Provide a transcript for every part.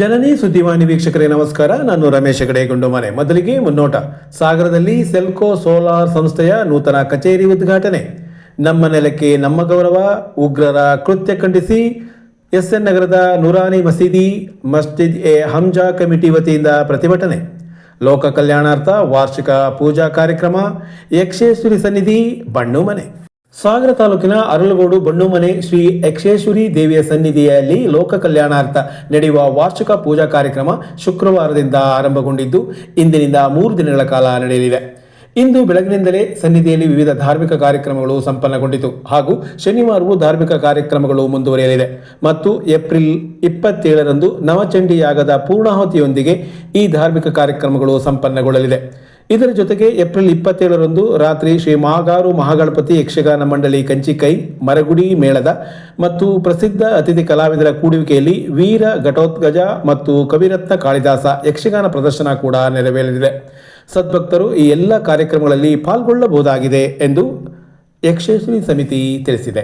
ಜನನಿ ಸುದ್ದಿವಾಣಿ ವೀಕ್ಷಕರೇ, ನಮಸ್ಕಾರ. ನಾನು ರಮೇಶ್ ಹೆಗಡೆ, ಗುಂಡುಮನೆ. ಮೊದಲಿಗೆ ಮುನ್ನೋಟ. ಸಾಗರದಲ್ಲಿ ಸೆಲ್ಕೋ ಸೋಲಾರ್ ಸಂಸ್ಥೆಯ ನೂತನ ಕಚೇರಿ ಉದ್ಘಾಟನೆ. ನಮ್ಮ ನೆಲಕ್ಕೆ ನಮ್ಮ ಗೌರವ, ಉಗ್ರರ ಕೃತ್ಯ ಖಂಡಿಸಿ ಎಸ್ಎನ್ ನಗರದ ನೂರಾನಿ ಮಸೀದಿ ಮಸ್ಜಿದ್ ಎ ಹಂಜಾ ಕಮಿಟಿ ವತಿಯಿಂದ ಪ್ರತಿಭಟನೆ. ಲೋಕ ಕಲ್ಯಾಣಾರ್ಥ ವಾರ್ಷಿಕ ಪೂಜಾ ಕಾರ್ಯಕ್ರಮ, ಯಕ್ಷೇಶ್ವರಿ ಸನ್ನಿಧಿ, ಬಣ್ಣುಮನೆ. ಸಾಗರ ತಾಲೂಕಿನ ಅರಳಗೋಡು ಬಣ್ಣುಮನೆ ಶ್ರೀ ಯಕ್ಷೇಶ್ವರಿ ದೇವಿಯ ಸನ್ನಿಧಿಯಲ್ಲಿ ಲೋಕ ಕಲ್ಯಾಣಾರ್ಥ ನಡೆಯುವ ವಾರ್ಷಿಕ ಪೂಜಾ ಕಾರ್ಯಕ್ರಮ ಶುಕ್ರವಾರದಿಂದ ಆರಂಭಗೊಂಡಿದ್ದು ಇಂದಿನಿಂದ ಮೂರು ದಿನಗಳ ಕಾಲ ನಡೆಯಲಿದೆ ಇಂದು ಬೆಳಗಿನಿಂದಲೇ ಸನ್ನಿಧಿಯಲ್ಲಿ ವಿವಿಧ ಧಾರ್ಮಿಕ ಕಾರ್ಯಕ್ರಮಗಳು ಸಂಪನ್ನಗೊಂಡಿತು ಹಾಗೂ ಶನಿವಾರವೂ ಧಾರ್ಮಿಕ ಕಾರ್ಯಕ್ರಮಗಳು ಮುಂದುವರಿಯಲಿದೆ. ಮತ್ತು ಏಪ್ರಿಲ್ ಇಪ್ಪತ್ತೇಳರಂದು ನವಚಂಡಿ ಯಾಗದ ಪೂರ್ಣಾಹುತಿಯೊಂದಿಗೆ ಈ ಧಾರ್ಮಿಕ ಕಾರ್ಯಕ್ರಮಗಳು ಸಂಪನ್ನಗೊಳ್ಳಲಿದೆ. ಇದರ ಜೊತೆಗೆ ಏಪ್ರಿಲ್ ಇಪ್ಪತ್ತೇಳರಂದು ರಾತ್ರಿ ಶ್ರೀ ಮಹಾಗಾರು ಮಹಾಗಣಪತಿ ಯಕ್ಷಗಾನ ಮಂಡಳಿ ಕಂಚಿಕೈ, ಮರಗುಡಿ ಮೇಳದ ಮತ್ತು ಪ್ರಸಿದ್ಧ ಅತಿಥಿ ಕಲಾವಿದರ ಕೂಡುವಿಕೆಯಲ್ಲಿ ವೀರ ಘಟೋತ್ಗಜ ಮತ್ತು ಕವಿರತ್ನ ಕಾಳಿದಾಸ ಯಕ್ಷಗಾನ ಪ್ರದರ್ಶನ ಕೂಡ ನೆರವೇರಲಿದೆ. ಸದ್ಭಕ್ತರು ಈ ಎಲ್ಲ ಕಾರ್ಯಕ್ರಮಗಳಲ್ಲಿ ಪಾಲ್ಗೊಳ್ಳಬಹುದಾಗಿದೆ ಎಂದು ಯಕ್ಷೇಶ್ವರಿ ಸಮಿತಿ ತಿಳಿಸಿದೆ.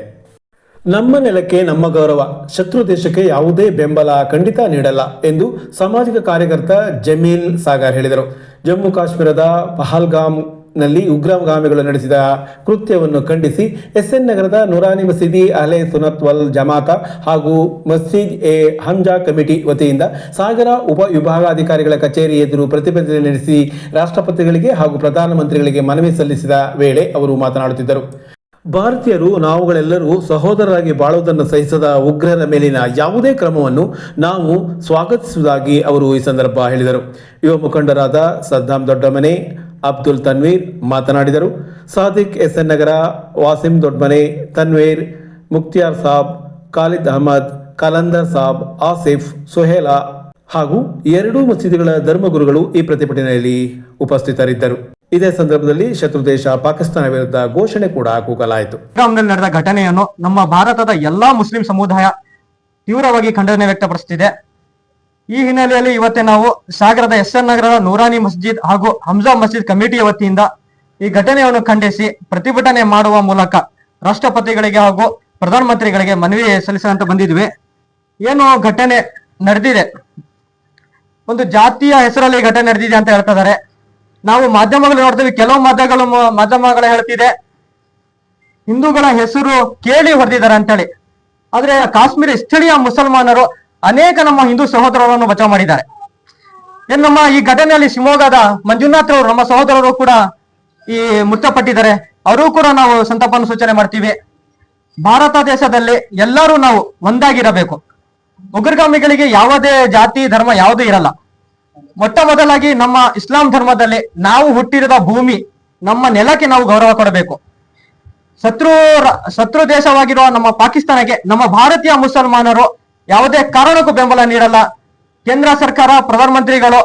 ನಮ್ಮ ನೆಲಕ್ಕೆ, ನಮ್ಮ ಗೌರವ. ಶತ್ರು ದೇಶಕ್ಕೆ ಯಾವುದೇ ಬೆಂಬಲ ಖಂಡಿತ ನೀಡಲ್ಲ ಎಂದು ಸಾಮಾಜಿಕ ಕಾರ್ಯಕರ್ತ ಜಮೀಲ್ ಸಾಗರ್ ಹೇಳಿದರು. ಜಮ್ಮು ಕಾಶ್ಮೀರದ ಪಹಲ್ಗಾಮ್ನಲ್ಲಿ ಉಗ್ರಗಾಮಿಗಳು ನಡೆಸಿದ ಕೃತ್ಯವನ್ನು ಖಂಡಿಸಿ ಎಸ್ಎನ್ ನಗರದ ನೂರಾನಿ ಮಸೀದಿ ಅಲೆ ಸುನತ್ವಲ್ ಜಮಾತ ಹಾಗೂ ಮಸೀದ್ ಎ ಹಂಜಾ ಕಮಿಟಿ ವತಿಯಿಂದ ಸಾಗರ ಉಪ ವಿಭಾಗಾಧಿಕಾರಿಗಳ ಕಚೇರಿ ಎದುರು ಪ್ರತಿಭಟನೆ ನಡೆಸಿ ರಾಷ್ಟ್ರಪತಿಗಳಿಗೆ ಹಾಗೂ ಪ್ರಧಾನಮಂತ್ರಿಗಳಿಗೆ ಮನವಿ ಸಲ್ಲಿಸಿದ ವೇಳೆ ಅವರು ಮಾತನಾಡುತ್ತಿದ್ದರು. ಭಾರತೀಯರು, ನಾವುಗಳೆಲ್ಲರೂ ಸಹೋದರರಾಗಿ ಬಾಳುವುದನ್ನು ಸಹಿಸದ ಉಗ್ರರ ಮೇಲಿನ ಯಾವುದೇ ಕ್ರಮವನ್ನು ನಾವು ಸ್ವಾಗತಿಸುವುದಾಗಿ ಅವರು ಈ ಸಂದರ್ಭ ಹೇಳಿದರು. ಯುವ ಮುಖಂಡರಾದ ಸದ್ದಾಂ ದೊಡ್ಡಮನೆ, ಅಬ್ದುಲ್ ತನ್ವೀರ್ ಮಾತನಾಡಿದರು. ಸಾದಿಕ್ ಎಸ್ ಎನ್ ನಗರ, ವಾಸಿಂ ದೊಡ್ಡಮನೆ, ತನ್ವೀರ್ ಮುಕ್ತಿಯಾರ್ ಸಾಬ್, ಖಾಲಿದ್ ಅಹಮದ್, ಕಲಂದರ್ ಸಾಬ್, ಆಸಿಫ್, ಸುಹೇಲಾ ಹಾಗೂ ಎರಡೂ ಮಸೀದಿಗಳ ಧರ್ಮಗುರುಗಳು ಈ ಪ್ರತಿಭಟನೆಯಲ್ಲಿ ಉಪಸ್ಥಿತರಿದ್ದರು. ಇದೇ ಸಂದರ್ಭದಲ್ಲಿ ಶತ್ರು ದೇಶ ಪಾಕಿಸ್ತಾನ ವಿರುದ್ಧ ಘೋಷಣೆ ಕೂಡ ಕೂಗಲಾಯಿತು. ನಡೆದ ಘಟನೆಯನ್ನು ನಮ್ಮ ಭಾರತದ ಎಲ್ಲಾ ಮುಸ್ಲಿಂ ಸಮುದಾಯ ತೀವ್ರವಾಗಿ ಖಂಡನೆ ವ್ಯಕ್ತಪಡಿಸುತ್ತಿದೆ. ಈ ಹಿನ್ನೆಲೆಯಲ್ಲಿ ಇವತ್ತೇ ನಾವು ಸಾಗರದ ಎಸ್ ಎನ್ ನಗರದ ನೂರಾನಿ ಮಸ್ಜಿದ್ ಹಾಗೂ ಹಮ್ಜಾ ಮಸ್ಜಿದ್ ಕಮಿಟಿಯ ವತಿಯಿಂದ ಈ ಘಟನೆಯನ್ನು ಖಂಡಿಸಿ ಪ್ರತಿಭಟನೆ ಮಾಡುವ ಮೂಲಕ ರಾಷ್ಟ್ರಪತಿಗಳಿಗೆ ಹಾಗೂ ಪ್ರಧಾನಮಂತ್ರಿಗಳಿಗೆ ಮನವಿ ಸಲ್ಲಿಸಂತ ಬಂದಿದ್ವಿ. ಏನು ಘಟನೆ ನಡೆದಿದೆ? ಒಂದು ಜಾತಿಯ ಹೆಸರಲ್ಲಿ ಘಟನೆ ನಡೆದಿದೆ ಅಂತ ಹೇಳ್ತಾ ಇದಾರೆ ನಾವು ಮಾಧ್ಯಮಗಳು ನೋಡ್ತೀವಿ, ಕೆಲವು ಮಾಧ್ಯಮಗಳು ಮಾಧ್ಯಮಗಳು ಹೇಳ್ತಿದೆ. ಹಿಂದೂಗಳ ಹೆಸರು ಕೇಳಿ ಹೊಡೆದಿದ್ದಾರೆ ಅಂತೇಳಿ. ಆದ್ರೆ ಕಾಶ್ಮೀರಿ ಸ್ಥಳೀಯ ಮುಸಲ್ಮಾನರು ಅನೇಕ ನಮ್ಮ ಹಿಂದೂ ಸಹೋದರರನ್ನು ಬಚಾವ್ ಮಾಡಿದ್ದಾರೆ. ಏನ್ ನಮ್ಮ ಈ ಘಟನೆಯಲ್ಲಿ ಶಿವಮೊಗ್ಗದ ಮಂಜುನಾಥ್ ಅವರು ನಮ್ಮ ಸಹೋದರರು ಕೂಡ ಈ ಮೃತಪಟ್ಟಿದ್ದಾರೆ. ಅವರು ಕೂಡ ನಾವು ಸಂತಾಪವನ್ನು ಸೂಚನೆ ಮಾಡ್ತೀವಿ. ಭಾರತ ದೇಶದಲ್ಲಿ ಎಲ್ಲರೂ ನಾವು ಒಂದಾಗಿರಬೇಕು. ಉಗ್ರಗಾಮಿಗಳಿಗೆ ಯಾವುದೇ ಜಾತಿ, ಧರ್ಮ ಯಾವುದೂ ಇರಲ್ಲ. ಮೊಟ್ಟ ಮೊದಲಾಗಿ ನಮ್ಮ ಇಸ್ಲಾಂ ಧರ್ಮದಲ್ಲಿ ನಾವು ಹುಟ್ಟಿರದ ಭೂಮಿ, ನಮ್ಮ ನೆಲಕ್ಕೆ ನಾವು ಗೌರವ ಕೊಡಬೇಕು. ಶತ್ರು ಶತ್ರು ದೇಶವಾಗಿರುವ ನಮ್ಮ ಪಾಕಿಸ್ತಾನಕ್ಕೆ ನಮ್ಮ ಭಾರತೀಯ ಮುಸಲ್ಮಾನರು ಯಾವುದೇ ಕಾರಣಕ್ಕೂ ಬೆಂಬಲ ನೀಡಲ್ಲ. ಕೇಂದ್ರ ಸರ್ಕಾರ ಪ್ರಧಾನಮಂತ್ರಿಗಳು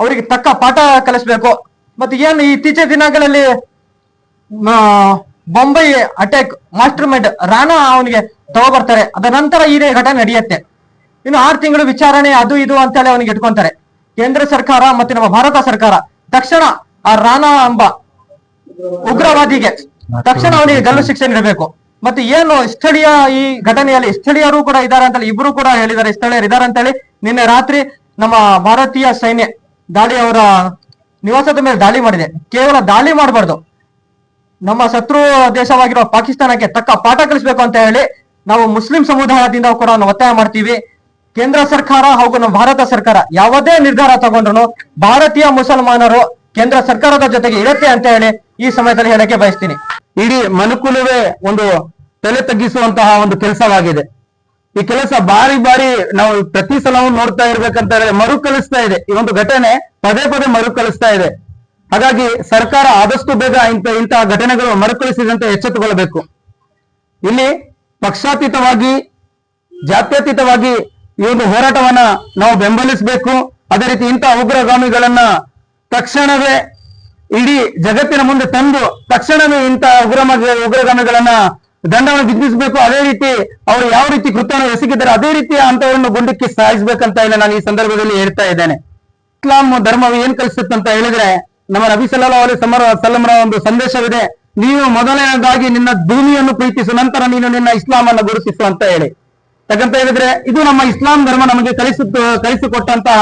ಅವರಿಗೆ ತಕ್ಕ ಪಾಠ ಕಲಿಸ್ಬೇಕು. ಮತ್ತೆ ಏನು ಇತ್ತೀಚಿನ ದಿನಗಳಲ್ಲಿ Bombay attack mastermind Rana ಅವನಿಗೆ ತಗೋಬರ್ತಾರೆ ಅದ ನಂತರ ಈ ಘಟನೆ ನಡೆಯುತ್ತೆ. ಇನ್ನು ಆರು ತಿಂಗಳು ವಿಚಾರಣೆ ಅದು ಇದು ಅಂತೇಳಿ ಅವನಿಗೆ ಇಟ್ಕೊಂತಾರೆ ಕೇಂದ್ರ ಸರ್ಕಾರ ಮತ್ತೆ ನಮ್ಮ ಭಾರತ ಸರ್ಕಾರ, ತಕ್ಷಣ ಆ ರಾಣಾ ಎಂಬ ಉಗ್ರವಾದಿಗೆ ತಕ್ಷಣ ಅವನಿಗೆ ಗಲ್ಲು ಶಿಕ್ಷೆ ನೀಡಬೇಕು. ಮತ್ತೆ ಏನು ಸ್ಥಳೀಯ ಈ ಘಟನೆಯಲ್ಲಿ ಸ್ಥಳೀಯರು ಕೂಡ ಇದ್ದಾರೆ ಅಂತೇಳಿ, ಇಬ್ರು ಕೂಡ ಹೇಳಿದ್ದಾರೆ, ಸ್ಥಳೀಯರು ಇದಾರೆ ಅಂತ ಹೇಳಿ ನಿನ್ನೆ ರಾತ್ರಿ ನಮ್ಮ ಭಾರತೀಯ ಸೈನ್ಯ ದಾಳಿ ಅವರ ನಿವಾಸದ ಮೇಲೆ ದಾಳಿ ಮಾಡಿದೆ. ಕೇವಲ ದಾಳಿ ಮಾಡಬಾರ್ದು. ನಮ್ಮ ಶತ್ರು ದೇಶವಾಗಿರುವ ಪಾಕಿಸ್ತಾನಕ್ಕೆ ತಕ್ಕ ಪಾಠ ಕಲಿಸಬೇಕು ಅಂತ ಹೇಳಿ ನಾವು ಮುಸ್ಲಿಂ ಸಮುದಾಯದಿಂದ ಕೂಡ ಒತ್ತಾಯ ಮಾಡ್ತೀವಿ. ಕೇಂದ್ರ ಸರ್ಕಾರ ಹಾಗೂ ನಮ್ಮ ಭಾರತ ಸರ್ಕಾರ ಯಾವುದೇ ನಿರ್ಧಾರ ತಗೊಂಡ್ರು ಭಾರತೀಯ ಮುಸಲ್ಮಾನರು ಕೇಂದ್ರ ಸರ್ಕಾರದ ಜೊತೆಗೆ ಇರುತ್ತೆ ಅಂತ ಹೇಳಿ ಈ ಸಮಯದಲ್ಲಿ ಹೇಳಕ್ಕೆ ಬಯಸ್ತೀನಿ. ಇಡೀ ಮನುಕುಲವೇ ಒಂದು ತಲೆ ತಗ್ಗಿಸುವಂತಹ ಒಂದು ಕೆಲಸವಾಗಿದೆ. ಈ ಕೆಲಸ ಬಾರಿ ಬಾರಿ ನಾವು ಪ್ರತಿ ಸಲವೂ ನೋಡ್ತಾ ಇರ್ಬೇಕಂತ ಹೇಳಿದ್ರೆ ಮರುಕಳಿಸ್ತಾ ಇದೆ. ಈ ಒಂದು ಘಟನೆ ಪದೇ ಪದೇ ಮರುಕಳಿಸ್ತಾ ಇದೆ. ಹಾಗಾಗಿ ಸರ್ಕಾರ ಆದಷ್ಟು ಬೇಗ ಇಂಥ ಇಂತಹ ಘಟನೆಗಳು ಮರುಕಳಿಸಿದಂತೆ ಎಚ್ಚೆತ್ತುಕೊಳ್ಳಬೇಕು ಇಲ್ಲಿ ಪಕ್ಷಾತೀತವಾಗಿ, ಜಾತ್ಯತೀತವಾಗಿ ಈ ಒಂದು ಹೋರಾಟವನ್ನ ನಾವು ಬೆಂಬಲಿಸಬೇಕು. ಅದೇ ರೀತಿ ಇಂತಹ ಉಗ್ರಗಾಮಿಗಳನ್ನ ತಕ್ಷಣವೇ ಇಡೀ ಜಗತ್ತಿನ ಮುಂದೆ ತಂದು ತಕ್ಷಣವೇ ಇಂತಹ ಉಗ್ರಮ ಉಗ್ರಗಾಮಿಗಳನ್ನ ದಂಡವನ್ನು ವಿಧಿಸಬೇಕು. ಅದೇ ರೀತಿ ಅವರು ಯಾವ ರೀತಿ ಕೃತ್ಯವನ್ನು ಎಸಗಿದ್ದಾರೆ ಅದೇ ರೀತಿಯ ಅಂತವರನ್ನು ಗುಂಡಿಕ್ಕೆ ಸಾಯಿಸ್ಬೇಕಂತ ಹೇಳಿ ನಾನು ಈ ಸಂದರ್ಭದಲ್ಲಿ ಹೇಳ್ತಾ ಇದ್ದೇನೆ. ಇಸ್ಲಾಂ ಧರ್ಮವು ಏನ್ ಕಲಿಸುತ್ತೆ ಅಂತ ಹೇಳಿದ್ರೆ, ನಮ್ಮ ನಬಿ ಸಲ್ಲಾ ಅಲಿ ಸಮರ ಸಲ್ಲಮರ ಒಂದು ಸಂದೇಶವಿದೆ, ನೀವು ಮೊದಲನೇದಾಗಿ ನಿನ್ನ ಭೂಮಿಯನ್ನು ಪ್ರೀತಿಸು, ನಂತರ ನೀನು ನಿನ್ನ ಇಸ್ಲಾಂ ಅನ್ನು ಗುರುತಿಸು ಅಂತ ಹೇಳಿ. ಯಾಕಂತ ಹೇಳಿದ್ರೆ ಇದು ನಮ್ಮ ಇಸ್ಲಾಂ ಧರ್ಮ ನಮಗೆ ಕಲಿಸು ಕಲಿಸಿಕೊಟ್ಟಂತಹ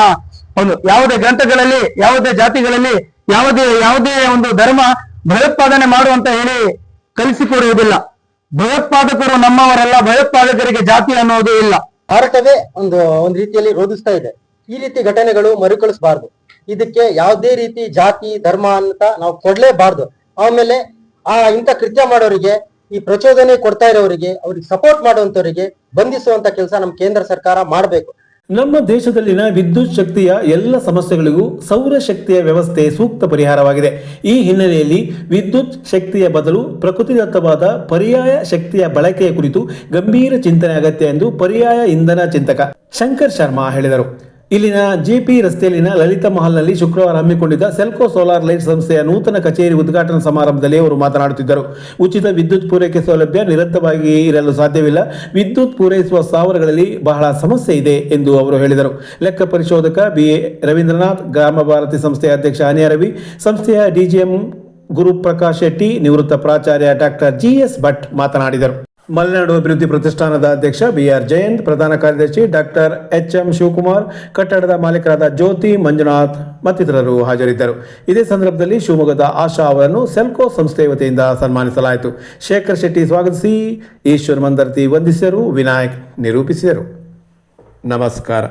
ಒಂದು ಯಾವುದೇ ಗ್ರಂಥಗಳಲ್ಲಿ, ಯಾವುದೇ ಜಾತಿಗಳಲ್ಲಿ, ಯಾವುದೇ ಯಾವುದೇ ಒಂದು ಧರ್ಮ ಭಯೋತ್ಪಾದನೆ ಮಾಡುವಂತ ಹೇಳಿ ಕಲಿಸಿಕೊಡುವುದಿಲ್ಲ. ಭಯೋತ್ಪಾದಕರು ನಮ್ಮವರೆಲ್ಲ, ಭಯೋತ್ಪಾದಕರಿಗೆ ಜಾತಿ ಅನ್ನೋದು ಇಲ್ಲ. ಭಾರತವೇ ಒಂದು ಒಂದು ರೀತಿಯಲ್ಲಿ ರೋಧಿಸ್ತಾ ಇದೆ. ಈ ರೀತಿ ಘಟನೆಗಳು ಮರುಕಳಿಸಬಾರ್ದು. ಇದಕ್ಕೆ ಯಾವುದೇ ರೀತಿ ಜಾತಿ, ಧರ್ಮ ಅಂತ ನಾವು ಕೊಡ್ಲೇಬಾರ್ದು. ಆಮೇಲೆ ಆ ಇಂಥ ಕೃತ್ಯ ಮಾಡೋರಿಗೆ, ಈ ಪ್ರಚೋದನೆ ಕೊಡ್ತಾ ಇರೋರಿಗೆ, ಅವ್ರಿಗೆ ಸಪೋರ್ಟ್ ಮಾಡುವಂತವರಿಗೆ ಬಂಧಿಸುವಂತ ಕೆಲಸ ನಮ್ಮ ಕೇಂದ್ರ ಸರ್ಕಾರ ಮಾಡಬೇಕು. ನಮ್ಮ ದೇಶದಲ್ಲಿನ ವಿದ್ಯುತ್ ಶಕ್ತಿಯ ಎಲ್ಲ ಸಮಸ್ಯೆಗಳಿಗೂ ಸೌರಶಕ್ತಿಯ ವ್ಯವಸ್ಥೆ ಸೂಕ್ತ ಪರಿಹಾರವಾಗಿದೆ. ಈ ಹಿನ್ನೆಲೆಯಲ್ಲಿ ವಿದ್ಯುತ್ ಶಕ್ತಿಯ ಬದಲು ಪ್ರಕೃತಿದತ್ತವಾದ ಪರ್ಯಾಯ ಶಕ್ತಿಯ ಬಳಕೆಯ ಕುರಿತು ಗಂಭೀರ ಚಿಂತನೆ ಅಗತ್ಯ ಎಂದು ಪರ್ಯಾಯ ಇಂಧನ ಚಿಂತಕ ಶಂಕರ್ ಶರ್ಮಾ ಹೇಳಿದರು. ಇಲ್ಲಿನ ಜಿಪಿ ರಸ್ತೆಯಲ್ಲಿನ ಲಲಿತಾ ಮಹಲ್ನಲ್ಲಿ ಶುಕ್ರವಾರ ಹಮ್ಮಿಕೊಂಡಿದ್ದ ಸೆಲ್ಕೋ ಸೋಲಾರ್ ಲೈಟ್ ಸಂಸ್ಥೆಯ ನೂತನ ಕಚೇರಿ ಉದ್ಘಾಟನಾ ಸಮಾರಂಭದಲ್ಲಿ ಅವರು ಮಾತನಾಡುತ್ತಿದ್ದರು. ಉಚಿತ ವಿದ್ಯುತ್ ಪೂರೈಕೆ ಸೌಲಭ್ಯ ನಿರಂತರವಾಗಿ ಇರಲು ಸಾಧ್ಯವಿಲ್ಲ. ವಿದ್ಯುತ್ ಪೂರೈಸುವ ಸ್ಥಾವರಗಳಲ್ಲಿ ಬಹಳ ಸಮಸ್ಯೆ ಇದೆ ಎಂದು ಅವರು ಹೇಳಿದರು. ಲೆಕ್ಕ ಪರಿಶೋಧಕ ಬಿ. ರವೀಂದ್ರನಾಥ್, ಗ್ರಾಮ ಭಾರತಿ ಸಂಸ್ಥೆಯ ಅಧ್ಯಕ್ಷ ಅನಿಯ ರವಿ, ಸಂಸ್ಥೆಯ ಡಿಜಿಎಂ ಗುರುಪ್ರಕಾಶ್ ಶೆಟ್ಟಿ, ನಿವೃತ್ತ ಪ್ರಾಚಾರ್ಯ ಡಾಕ್ಟರ್ ಜಿ. ಎಸ್. ಭಟ್ ಮಾತನಾಡಿದರು. ಮಲೆನಾಡು ಅಭಿವೃದ್ಧಿ ಪ್ರತಿಷ್ಠಾನದ ಅಧ್ಯಕ್ಷ ಬಿಆರ್ ಜಯಂತ್, ಪ್ರಧಾನ ಕಾರ್ಯದರ್ಶಿ ಡಾಕ್ಟರ್ ಎಚ್ ಎಂ ಶಿವಕುಮಾರ್, ಕಟ್ಟಡದ ಮಾಲೀಕರಾದ ಜ್ಯೋತಿ ಮಂಜುನಾಥ್ ಮತ್ತಿತರರು ಹಾಜರಿದ್ದರು. ಇದೇ ಸಂದರ್ಭದಲ್ಲಿ ಶಿವಮೊಗ್ಗದ ಆಶಾ ಅವರನ್ನು ಸೆಲ್ಕೋ ಸಂಸ್ಥೆ ವತಿಯಿಂದ ಸನ್ಮಾನಿಸಲಾಯಿತು. ಶೇಖರ್ ಶೆಟ್ಟಿ ಸ್ವಾಗತಿಸಿ. ಈಶ್ವರ್ ಮಂದರ್ತಿ ವಂದಿಸಿದರು. ವಿನಾಯಕ್ ನಿರೂಪಿಸಿದರು. ನಮಸ್ಕಾರ.